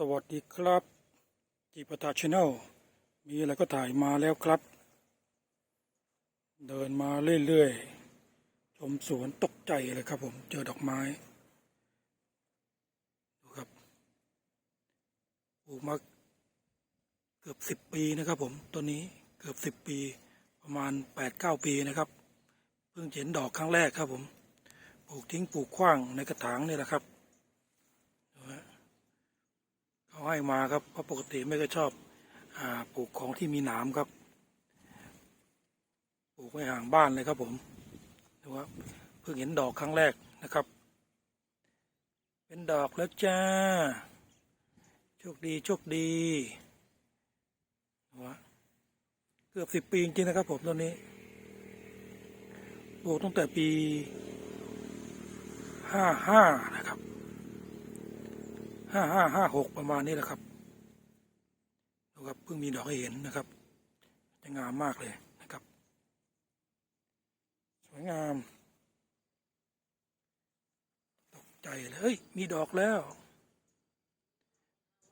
สวัสดีครับจีปตาชแนลมีอะไรก็ถ่ายมาแล้วครับ เดินมาเรื่อยๆ ชมสวนตกใจเลยครับผมเจอดอกไม้ดูครับปลูกมาเกือบสิบปีนะครับผมต้นนี้เกือบสิบปีประมาณแปดเก้าปีนะครับ เพิ่งเห็นดอกครั้งแรกครับผม ปลูกทิ้งปลูกขว้างในกระถางนี่แหละครับดูฮะ เขาให้มาครับเพราะปกติไม่ก็ชอบอปลูกของที่มีหนามครับ ปลูกไว้ห่างบ้านเลยครับผมดูว่าเพิ่งเห็นดอกครั้งแรกนะครับ เป็นดอกแล้วจ้า โชคดีโชคดีดูว่าเกือบสิบปีจริงนะครับผมต้นนี้ปลูกตั้งแต่ปีห้าห้า ห้าห้าห้าหกประมาณนี้แหละครับดูครับเพิ่งมีดอกให้เห็นนะครับจะงามมากเลยนะครับ สวยงามตกใจเลยเฮ้ยมีดอกแล้ว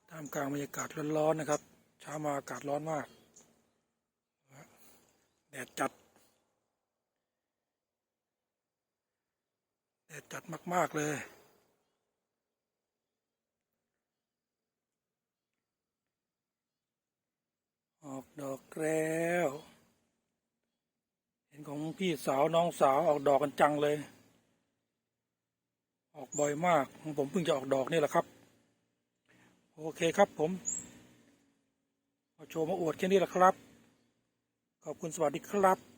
ท่ามกลางบรรยากาศร้อนๆนะครับเช้ามาอากาศร้อนมากแดดจัดแดดจัดมาก ๆ เลย ออกดอก แล้ว เห็นของพี่สาวน้องสาวออกดอกกันจังเลย ออกบ่อยมากของผมเพิ่งจะออกดอกนี่แหละครับ โอเคครับผมมาโชว์มาอวดแค่นี้แหละครับ ขอบคุณสวัสดีครับ